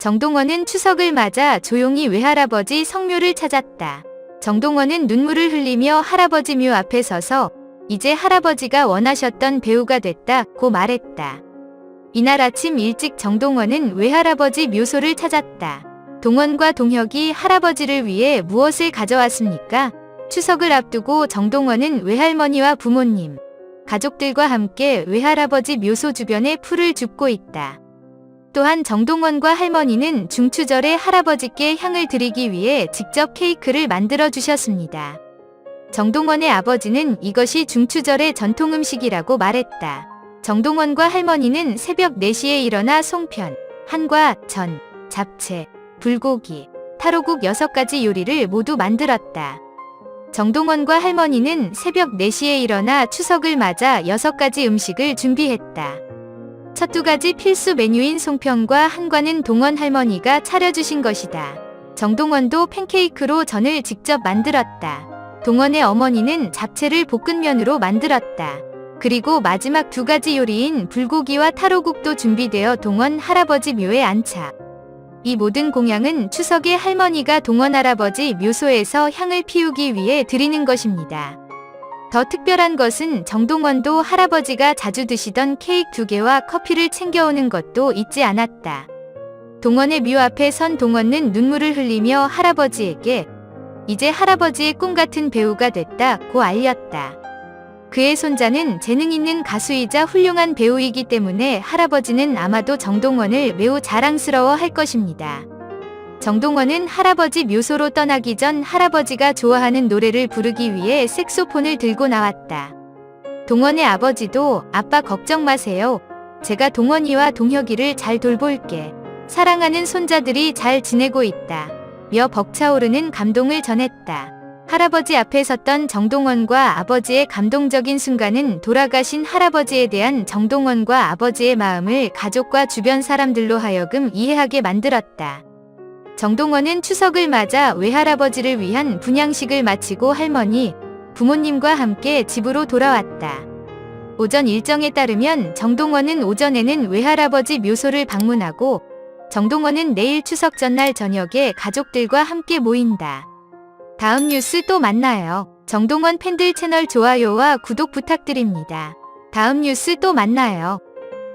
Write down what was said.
정동원은 추석을 맞아 조용히 외할아버지 성묘를 찾았다. 정동원은 눈물을 흘리며 할아버지 묘 앞에 서서 이제 할아버지가 원하셨던 배우가 됐다고 말했다. 이날 아침 일찍 정동원은 외할아버지 묘소를 찾았다. 동원과 동혁이 할아버지를 위해 무엇을 가져왔습니까? 추석을 앞두고 정동원은 외할머니와 부모님, 가족들과 함께 외할아버지 묘소 주변에 풀을 줍고 있다. 또한 정동원과 할머니는 중추절에 할아버지께 향을 드리기 위해 직접 케이크를 만들어 주셨습니다. 정동원의 아버지는 이것이 중추절의 전통 음식이라고 말했다. 정동원과 할머니는 새벽 4시에 일어나 송편, 한과, 전, 잡채, 불고기, 타로국 6가지 요리를 모두 만들었다. 정동원과 할머니는 새벽 4시에 일어나 추석을 맞아 6가지 음식을 준비했다. 첫 두 가지 필수 메뉴인 송편과 한과는 동원 할머니가 차려주신 것이다. 정동원도 팬케이크로 전을 직접 만들었다. 동원의 어머니는 잡채를 볶은면으로 만들었다. 그리고 마지막 두 가지 요리인 불고기와 타로국도 준비되어 동원 할아버지 묘에 안착. 이 모든 공양은 추석에 할머니가 동원 할아버지 묘소에서 향을 피우기 위해 드리는 것입니다. 더 특별한 것은 정동원도 할아버지가 자주 드시던 케이크 두 개와 커피를 챙겨오는 것도 잊지 않았다. 동원의 묘 앞에 선 동원은 눈물을 흘리며 할아버지에게 이제 할아버지의 꿈 같은 배우가 됐다고 알렸다. 그의 손자는 재능 있는 가수이자 훌륭한 배우이기 때문에 할아버지는 아마도 정동원을 매우 자랑스러워 할 것입니다. 정동원은 할아버지 묘소로 떠나기 전 할아버지가 좋아하는 노래를 부르기 위해 색소폰을 들고 나왔다. 동원의 아버지도 아빠 걱정 마세요. 제가 동원이와 동혁이를 잘 돌볼게. 사랑하는 손자들이 잘 지내고 있다. 며 벅차오르는 감동을 전했다. 할아버지 앞에 섰던 정동원과 아버지의 감동적인 순간은 돌아가신 할아버지에 대한 정동원과 아버지의 마음을 가족과 주변 사람들로 하여금 이해하게 만들었다. 정동원은 추석을 맞아 외할아버지를 위한 분양식을 마치고 할머니, 부모님과 함께 집으로 돌아왔다. 오전 일정에 따르면 정동원은 오전에는 외할아버지 묘소를 방문하고 정동원은 내일 추석 전날 저녁에 가족들과 함께 모인다. 다음 뉴스 또 만나요. 정동원 팬들 채널 좋아요와 구독 부탁드립니다. 다음 뉴스 또 만나요.